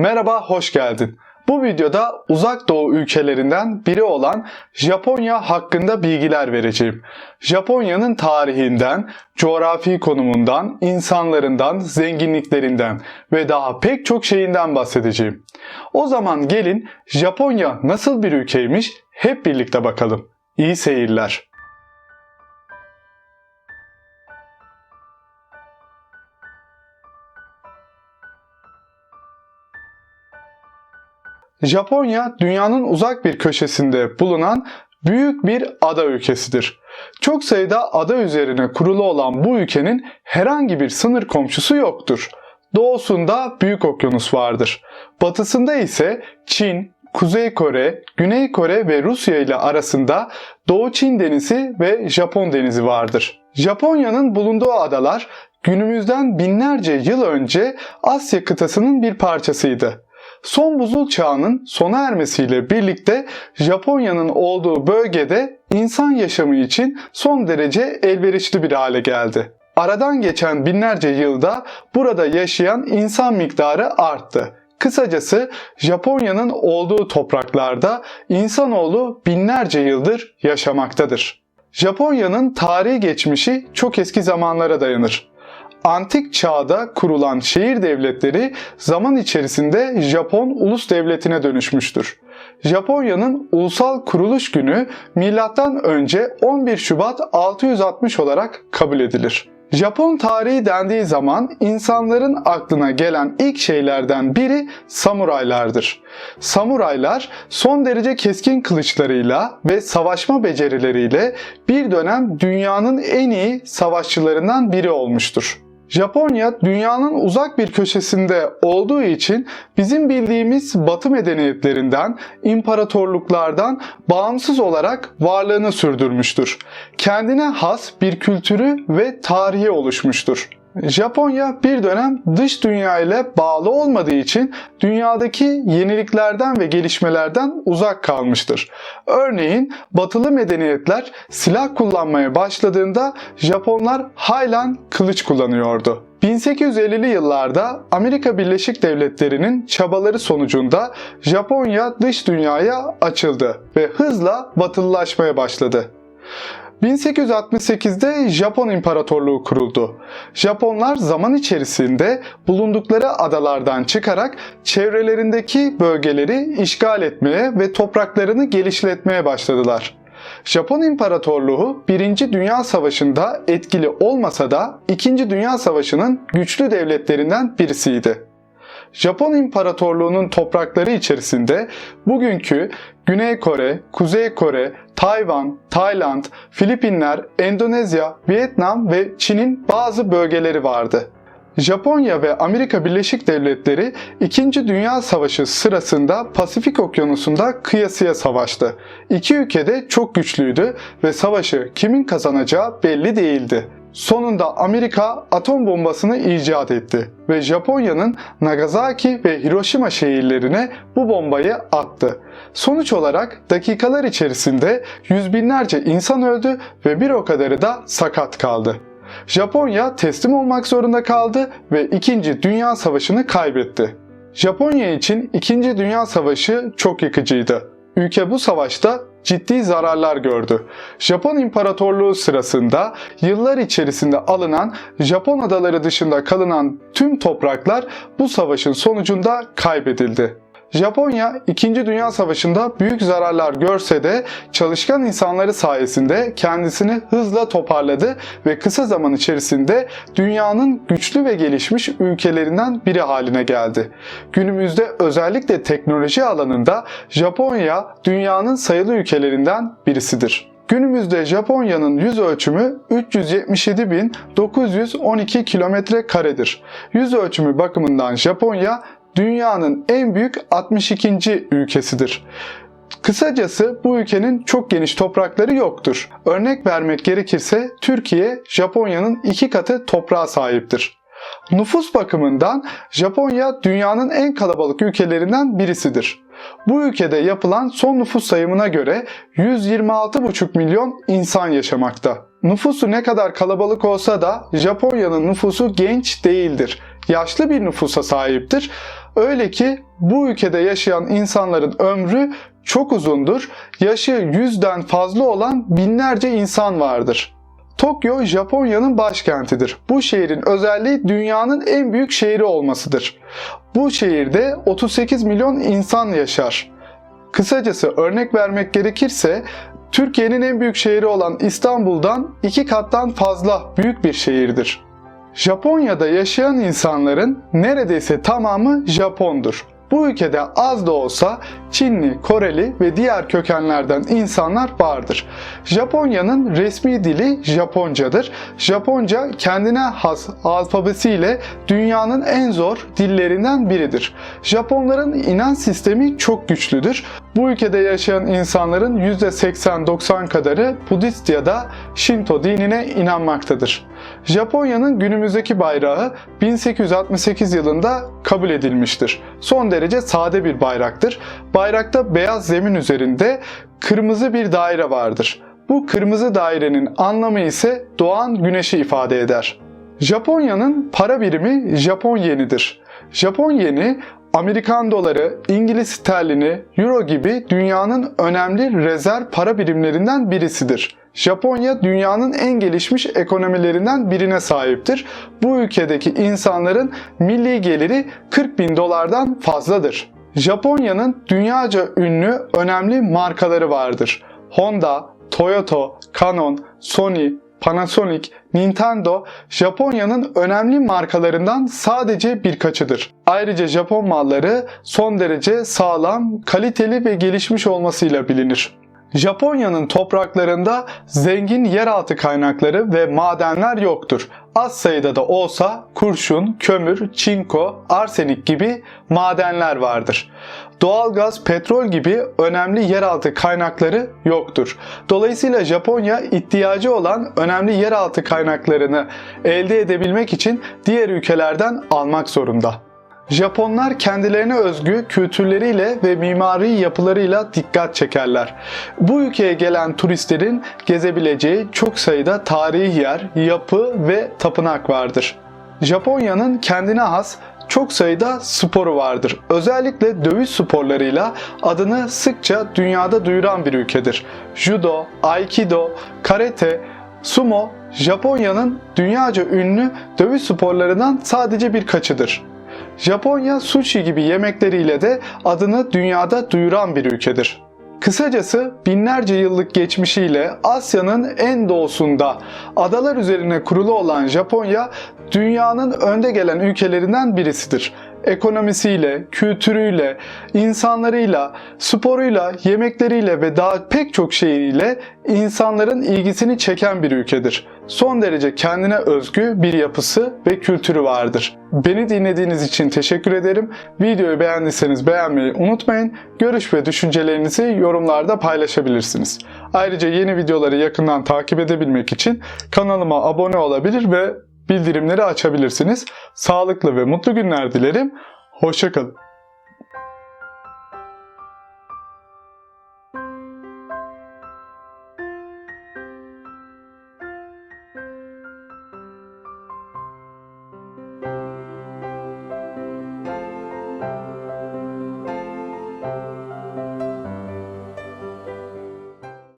Merhaba, hoş geldin. Bu videoda uzak doğu ülkelerinden biri olan Japonya hakkında bilgiler vereceğim. Japonya'nın tarihinden, coğrafi konumundan, insanlarından, zenginliklerinden ve daha pek çok şeyinden bahsedeceğim. O zaman gelin Japonya nasıl bir ülkeymiş hep birlikte bakalım. İyi seyirler. Japonya dünyanın uzak bir köşesinde bulunan büyük bir ada ülkesidir. Çok sayıda ada üzerine kurulu olan bu ülkenin herhangi bir sınır komşusu yoktur. Doğusunda Büyük Okyanus vardır. Batısında ise Çin, Kuzey Kore, Güney Kore ve Rusya ile arasında Doğu Çin Denizi ve Japon Denizi vardır. Japonya'nın bulunduğu adalar günümüzden binlerce yıl önce Asya kıtasının bir parçasıydı. Son buzul çağının sona ermesiyle birlikte Japonya'nın olduğu bölgede insan yaşamı için son derece elverişli bir hale geldi. Aradan geçen binlerce yılda burada yaşayan insan miktarı arttı. Kısacası Japonya'nın olduğu topraklarda insanoğlu binlerce yıldır yaşamaktadır. Japonya'nın tarihi geçmişi çok eski zamanlara dayanır. Antik çağda kurulan şehir devletleri zaman içerisinde Japon ulus devletine dönüşmüştür. Japonya'nın ulusal kuruluş günü önce 11 Şubat 660 olarak kabul edilir. Japon tarihi dendiği zaman insanların aklına gelen ilk şeylerden biri samuraylardır. Samuraylar son derece keskin kılıçlarıyla ve savaşma becerileriyle bir dönem dünyanın en iyi savaşçılarından biri olmuştur. Japonya dünyanın uzak bir köşesinde olduğu için bizim bildiğimiz batı medeniyetlerinden, imparatorluklardan bağımsız olarak varlığını sürdürmüştür. Kendine has bir kültürü ve tarihi oluşmuştur. Japonya bir dönem dış dünya ile bağlı olmadığı için dünyadaki yeniliklerden ve gelişmelerden uzak kalmıştır. Örneğin batılı medeniyetler silah kullanmaya başladığında Japonlar halen kılıç kullanıyordu. 1850'li yıllarda Amerika Birleşik Devletleri'nin çabaları sonucunda Japonya dış dünyaya açıldı ve hızla batılılaşmaya başladı. 1868'de Japon İmparatorluğu kuruldu. Japonlar zaman içerisinde bulundukları adalardan çıkarak çevrelerindeki bölgeleri işgal etmeye ve topraklarını gelişletmeye başladılar. Japon İmparatorluğu 1. Dünya Savaşı'nda etkili olmasa da 2. Dünya Savaşı'nın güçlü devletlerinden birisiydi. Japon İmparatorluğu'nun toprakları içerisinde bugünkü Güney Kore, Kuzey Kore, Tayvan, Tayland, Filipinler, Endonezya, Vietnam ve Çin'in bazı bölgeleri vardı. Japonya ve Amerika Birleşik Devletleri 2. Dünya Savaşı sırasında Pasifik Okyanusu'nda kıyasıya savaştı. İki ülke de çok güçlüydü ve savaşı kimin kazanacağı belli değildi. Sonunda Amerika atom bombasını icat etti ve Japonya'nın Nagasaki ve Hiroşima şehirlerine bu bombayı attı. Sonuç olarak dakikalar içerisinde yüz binlerce insan öldü ve bir o kadarı da sakat kaldı. Japonya teslim olmak zorunda kaldı ve 2. Dünya Savaşı'nı kaybetti. Japonya için 2. Dünya Savaşı çok yıkıcıydı. Ülke bu savaşta ciddi zararlar gördü. Japon İmparatorluğu sırasında yıllar içerisinde alınan Japon adaları dışında kalınan tüm topraklar bu savaşın sonucunda kaybedildi. Japonya 2. Dünya Savaşı'nda büyük zararlar görse de çalışkan insanları sayesinde kendisini hızla toparladı ve kısa zaman içerisinde dünyanın güçlü ve gelişmiş ülkelerinden biri haline geldi. Günümüzde özellikle teknoloji alanında Japonya dünyanın sayılı ülkelerinden birisidir. Günümüzde Japonya'nın yüz ölçümü 377.912 kilometre karedir. Yüz ölçümü bakımından Japonya dünyanın en büyük 62. ülkesidir. Kısacası bu ülkenin çok geniş toprakları yoktur. Örnek vermek gerekirse Türkiye Japonya'nın iki katı toprağa sahiptir. Nüfus bakımından Japonya dünyanın en kalabalık ülkelerinden birisidir. Bu ülkede yapılan son nüfus sayımına göre 126,5 milyon insan yaşamakta. Nüfusu ne kadar kalabalık olsa da Japonya'nın nüfusu genç değildir. Yaşlı bir nüfusa sahiptir. Öyle ki bu ülkede yaşayan insanların ömrü çok uzundur. Yaşı yüzden fazla olan binlerce insan vardır. Tokyo Japonya'nın başkentidir. Bu şehrin özelliği dünyanın en büyük şehri olmasıdır. Bu şehirde 38 milyon insan yaşar. Kısacası örnek vermek gerekirse Türkiye'nin en büyük şehri olan İstanbul'dan iki kattan fazla büyük bir şehirdir. Japonya'da yaşayan insanların neredeyse tamamı Japondur. Bu ülkede az da olsa Çinli, Koreli ve diğer kökenlerden insanlar vardır. Japonya'nın resmi dili Japoncadır. Japonca kendine has alfabesiyle dünyanın en zor dillerinden biridir. Japonların inanç sistemi çok güçlüdür. Bu ülkede yaşayan insanların %80-90 kadarı Budist ya da Shinto dinine inanmaktadır. Japonya'nın günümüzdeki bayrağı 1868 yılında kabul edilmiştir. Son derece sade bir bayraktır. Bayrakta beyaz zemin üzerinde kırmızı bir daire vardır. Bu kırmızı dairenin anlamı ise doğan güneşi ifade eder. Japonya'nın para birimi Japon yenidir. Japon yeni Amerikan doları, İngiliz sterlini, euro gibi dünyanın önemli rezerv para birimlerinden birisidir. Japonya dünyanın en gelişmiş ekonomilerinden birine sahiptir. Bu ülkedeki insanların milli geliri 40 bin dolardan fazladır. Japonya'nın dünyaca ünlü önemli markaları vardır. Honda, Toyota, Canon, Sony, Panasonic, Nintendo Japonya'nın önemli markalarından sadece birkaçıdır. Ayrıca Japon malları son derece sağlam, kaliteli ve gelişmiş olmasıyla bilinir. Japonya'nın topraklarında zengin yeraltı kaynakları ve madenler yoktur. Az sayıda da olsa kurşun, kömür, çinko, arsenik gibi madenler vardır. Doğalgaz, petrol gibi önemli yeraltı kaynakları yoktur. Dolayısıyla Japonya ihtiyacı olan önemli yeraltı kaynaklarını elde edebilmek için diğer ülkelerden almak zorunda. Japonlar kendilerine özgü kültürleriyle ve mimari yapılarıyla dikkat çekerler. Bu ülkeye gelen turistlerin gezebileceği çok sayıda tarihi yer, yapı ve tapınak vardır. Japonya'nın kendine has çok sayıda sporu vardır. Özellikle dövüş sporlarıyla adını sıkça dünyada duyuran bir ülkedir. Judo, Aikido, Karate, Sumo, Japonya'nın dünyaca ünlü dövüş sporlarından sadece birkaçıdır. Japonya sushi gibi yemekleriyle de adını dünyada duyuran bir ülkedir. Kısacası binlerce yıllık geçmişiyle Asya'nın en doğusunda adalar üzerine kurulu olan Japonya dünyanın önde gelen ülkelerinden birisidir. Ekonomisiyle, kültürüyle, insanlarıyla, sporuyla, yemekleriyle ve daha pek çok şeyiyle insanların ilgisini çeken bir ülkedir. Son derece kendine özgü bir yapısı ve kültürü vardır. Beni dinlediğiniz için teşekkür ederim. Videoyu beğendiyseniz beğenmeyi unutmayın. Görüş ve düşüncelerinizi yorumlarda paylaşabilirsiniz. Ayrıca yeni videoları yakından takip edebilmek için kanalıma abone olabilir ve bildirimleri açabilirsiniz. Sağlıklı ve mutlu günler dilerim. Hoşçakalın.